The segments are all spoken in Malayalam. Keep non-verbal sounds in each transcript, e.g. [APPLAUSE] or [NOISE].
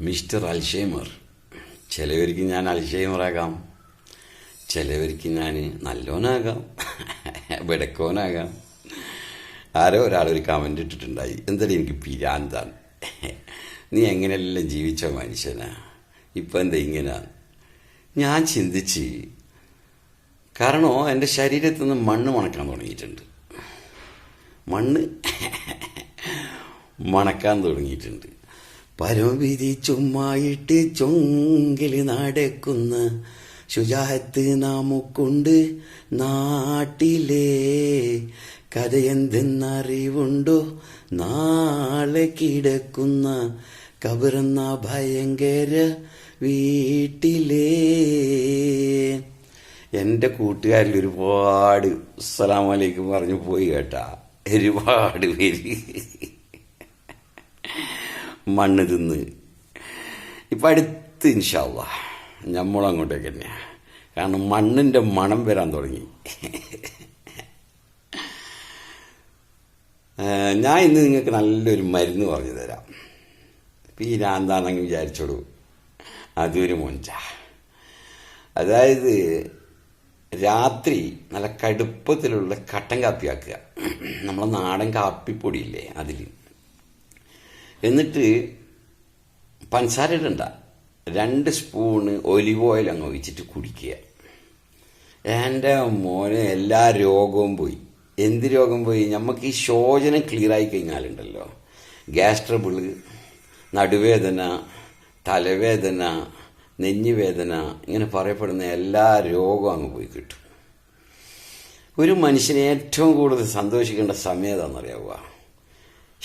Mister Alzheimer. ചിലവർക്ക് ഞാൻ അൽഷൈമറാകാം. ചിലവർക്ക് ഞാൻ നല്ലവനാകാം [LAUGHS] വെടക്കോനാകാം. ആരോ ഒരാളൊരു കമന്റ് ഇട്ടിട്ടുണ്ടായി. എന്തായാലും എനിക്ക് പിരാന്താണ്? [LAUGHS] നീ എങ്ങനെയെല്ലാം ജീവിച്ച മനുഷ്യനാ? ഇപ്പം എന്താ ഇങ്ങനെ? ഞാൻ ചിന്തിച്ച്. കാരണം എന്റെ ശരീരത്തിൽ നിന്ന് മണ്ണ് മണക്കാൻ തുടങ്ങിയിട്ടുണ്ട്. മണ്ണ് [LAUGHS] മണക്കാൻ തുടങ്ങിയിട്ടുണ്ട്. പരവിധി ചുമ്മായിട്ട് ചൊങ്കിൽ നടക്കുന്ന ശുചാഹത്ത് നാമുക്കുണ്ട് നാട്ടിലെ. കഥയെന്തെന്നറിവുണ്ടോ? നാളെ കിടക്കുന്ന കബറുന്ന ഭയങ്കര വീട്ടിലേ. എന്റെ കൂട്ടുകാരിൽ ഒരുപാട് അസ്സലാമലൈക്കും പറഞ്ഞു പോയി കേട്ടാ. ഒരുപാട് പേര്. മണ്ണ് തിന്ന്. ഇപ്പം അടുത്ത് ഇൻഷാല്ല നമ്മളങ്ങോട്ടേക്ക് തന്നെയാണ് കാരണം മണ്ണിന്റെ മണം വരാൻ തുടങ്ങി. ഞാൻ ഇന്ന് നിങ്ങൾക്ക് നല്ലൊരു മരുന്ന് പറഞ്ഞു തരാം. ഇപ്പം ഈ രാന്താണെങ്കിൽ വിചാരിച്ചോളൂ. അതൊരു മൊഞ്ച. അതായത് രാത്രി നല്ല കടുപ്പത്തിലുള്ള കട്ടൻ കാപ്പി ആക്കുക നമ്മളെ നാടൻ കാപ്പിപ്പൊടിയില്ലേ അതിൽ എന്നിട്ട് പഞ്ചസാര ഇടണ്ട. രണ്ട് സ്പൂണ് ഒലിവ് ഓയിൽ അങ്ങ് ഒഴിച്ചിട്ട് കുടിക്കുക. എന്റെ മോനെ എല്ലാ രോഗവും പോയി. എന്ത് രോഗം പോയി? നമുക്ക് ഈ ശോചനം ക്ലിയർ ആയി കഴിഞ്ഞാലുണ്ടല്ലോ. ഗ്യാസ് ട്രബിൾ നടുവേദന തലവേദന നെഞ്ഞുവേദന ഇങ്ങനെ പറയപ്പെടുന്ന എല്ലാ രോഗവും അങ്ങ് പോയി കിട്ടും. ഒരു മനുഷ്യനെ ഏറ്റവും കൂടുതൽ സന്തോഷിക്കേണ്ട സമയം ഏതാണെന്നറിയാവുക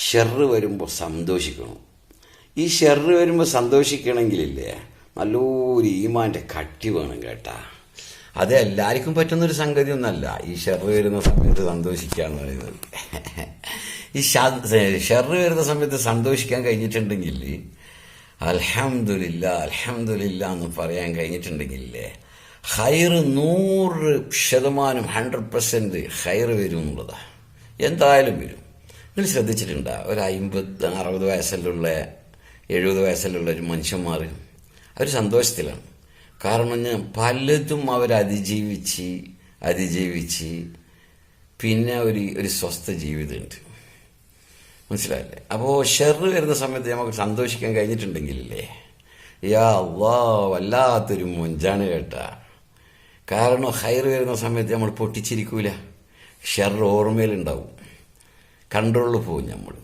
ഷെറ് വരുമ്പോൾ സന്തോഷിക്കണം. ഈ ഷെറ് വരുമ്പോൾ സന്തോഷിക്കണമെങ്കിലില്ലേ നല്ലൊരു ഈമാന്റെ കട്ടി വേണം കേട്ടാ. അത് എല്ലാവർക്കും പറ്റുന്നൊരു സംഗതി ഒന്നല്ല ഈ ഷെറ് വരുന്ന സമയത്ത് സന്തോഷിക്കുക എന്ന് പറയുന്നത്. ഈ ഷെറ് വരുന്ന സമയത്ത് സന്തോഷിക്കാൻ കഴിഞ്ഞിട്ടുണ്ടെങ്കിൽ അൽഹംദുലില്ല അൽഹംദുലില്ല എന്ന് പറയാൻ കഴിഞ്ഞിട്ടുണ്ടെങ്കിലേ ഹൈറ് നൂറ് ശതമാനം ഹൺഡ്രഡ് പെർസെന്റ് ഹൈറ് വരും എന്നുള്ളതാണ് എന്തായാലും വരും. നിങ്ങൾ ശ്രദ്ധിച്ചിട്ടുണ്ടോ? ഒരു അമ്പത് അറുപത് വയസ്സിലുള്ള എഴുപത് വയസ്സിലുള്ള ഒരു മനുഷ്യന്മാർ അവർ സന്തോഷത്തിലാണ്. കാരണം പലതും അവർ അതിജീവിച്ച് അതിജീവിച്ച് പിന്നെ ഒരു ഒരു സ്വസ്ഥ ജീവിതമുണ്ട്. മനസ്സിലായില്ലേ? അപ്പോൾ ഷെറ് വരുന്ന സമയത്ത് നമുക്ക് സന്തോഷിക്കാൻ കഴിഞ്ഞിട്ടുണ്ടെങ്കിലല്ലേ? യാ അള്ളാ വല്ലാത്തൊരു മൊഞ്ചാണ് കേട്ടാ. കാരണം ഹൈർ വരുന്ന സമയത്ത് നമ്മൾ പൊട്ടിച്ചിരിക്കൂല. ഷെർ ഓർമ്മയിലുണ്ടാവും. കൺട്രോളിൽ പോകും നമ്മൾ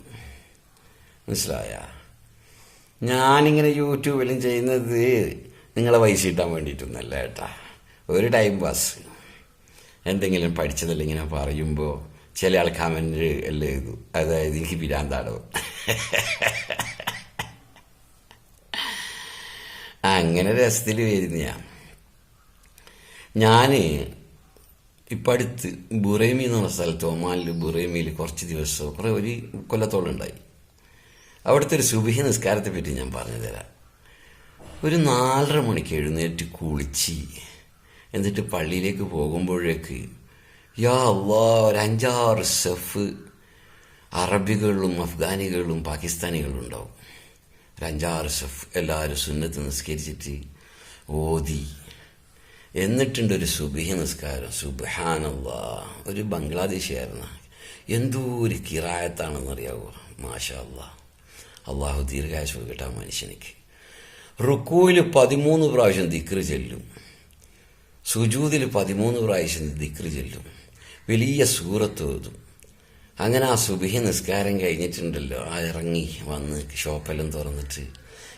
മനസ്സിലായ? ഞാനിങ്ങനെ യൂട്യൂബിലും ചെയ്യുന്നത് നിങ്ങളെ പൈസ കിട്ടാൻ വേണ്ടിയിട്ടൊന്നല്ല ഏട്ടാ. ഒരു ടൈം പാസ് എന്തെങ്കിലും പഠിച്ചതല്ല ഇങ്ങനെ പറയുമ്പോൾ ചില ആൾ കമന്റ് എല്ലാം എഴുതു. അതായത് എനിക്ക് പിരാന്താടോ അങ്ങനെ രസത്തിൽ വരുന്ന ഞാൻ ഇപ്പം അടുത്ത് ബുറേമി എന്ന് പറഞ്ഞ സ്ഥലത്ത് ഒമാനിൽ ബുറേമിയിൽ കുറച്ച് ദിവസം കുറേ ഒരു കൊല്ലത്തോളം ഉണ്ടായി. അവിടുത്തെ ഒരു സുബിഹ നിസ്കാരത്തെ പറ്റി ഞാൻ പറഞ്ഞു തരാം. ഒരു നാലര മണിക്ക് എഴുന്നേറ്റ് കുളിച്ച് എന്നിട്ട് പള്ളിയിലേക്ക് പോകുമ്പോഴേക്ക് യാ അള്ളാ ഒരു അഞ്ചാറ് സെഫ് അറബികളും അഫ്ഗാനികളും പാകിസ്ഥാനികളും ഉണ്ടാവും. ഒരു അഞ്ചാറ് സെഫ് എല്ലാവരും സുന്നത്ത് നിസ്കരിച്ചിട്ട് ഓതി എന്നിട്ടുണ്ട് ഒരു സുബിഹി നിസ്കാരം. സുബാനല്ലാ ഒരു ബംഗ്ലാദേശിയായിരുന്നു. എന്തോ ഒരു കിറായത്താണെന്നറിയാവോ? മാഷാ അല്ലാ അള്ളാഹു ദീർഘായുസ് കിട്ടാൻ മനുഷ്യനിക്ക്. റുക്കൂയിൽ പതിമൂന്ന് പ്രാവശ്യം ദിക്റ് ചെല്ലും. സുജൂതിൽ പതിമൂന്ന് പ്രാവശ്യം ദിക്റ് ചെല്ലും. വലിയ സൂറത്ത് ഓതും. അങ്ങനെ ആ സുബിഹി നിസ്കാരം കഴിഞ്ഞിട്ടുണ്ടല്ലോ. ആ ഇറങ്ങി വന്ന് ഷോപ്പെല്ലാം തുറന്നിട്ട്.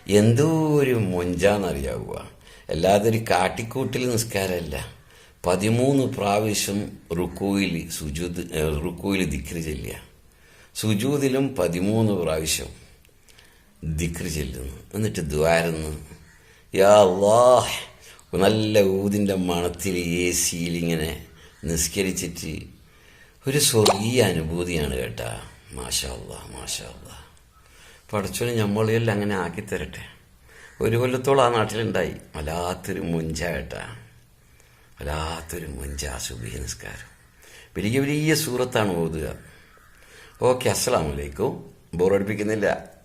എന്തോ ഒരു മൊഞ്ചാന്നറിയാവുക അല്ലാതെ ഒരു കാട്ടിക്കൂട്ടിൽ നിസ്കാരമല്ല. പതിമൂന്ന് പ്രാവശ്യം റുക്കോയിൽ സുജൂത് റുക്കോയിൽ ദിക്രി ചെല്ലുക. സുജൂതിലും പതിമൂന്ന് പ്രാവശ്യം ദിക്രി ചെല്ലുന്നു. എന്നിട്ട് ദ്വാരുന്നു യാ അള്ളാഹ് നല്ല ഊതിന്റെ മണത്തിൽ എ സിയിൽ ഇങ്ങനെ നിസ്കരിച്ചിട്ട് ഒരു സ്വർഗീയ അനുഭൂതിയാണ് കേട്ടാ. മാഷാ മാഷാ പടച്ചോനെ പഠിച്ചോന് അങ്ങനെ ആക്കിത്തരട്ടെ. ഒരു കൊല്ലത്തോളം ആ നാട്ടിലുണ്ടായി. വല്ലാത്തൊരു മുഞ്ചായിട്ടാ. വല്ലാത്തൊരു മുഞ്ച സുബി നിസ്കാരം. വലിയ വലിയ സൂറത്താണ് ഓതുക. ഓക്കെ അസ്സലാമലൈക്കും ബോറടിപ്പിക്കുന്നില്ല.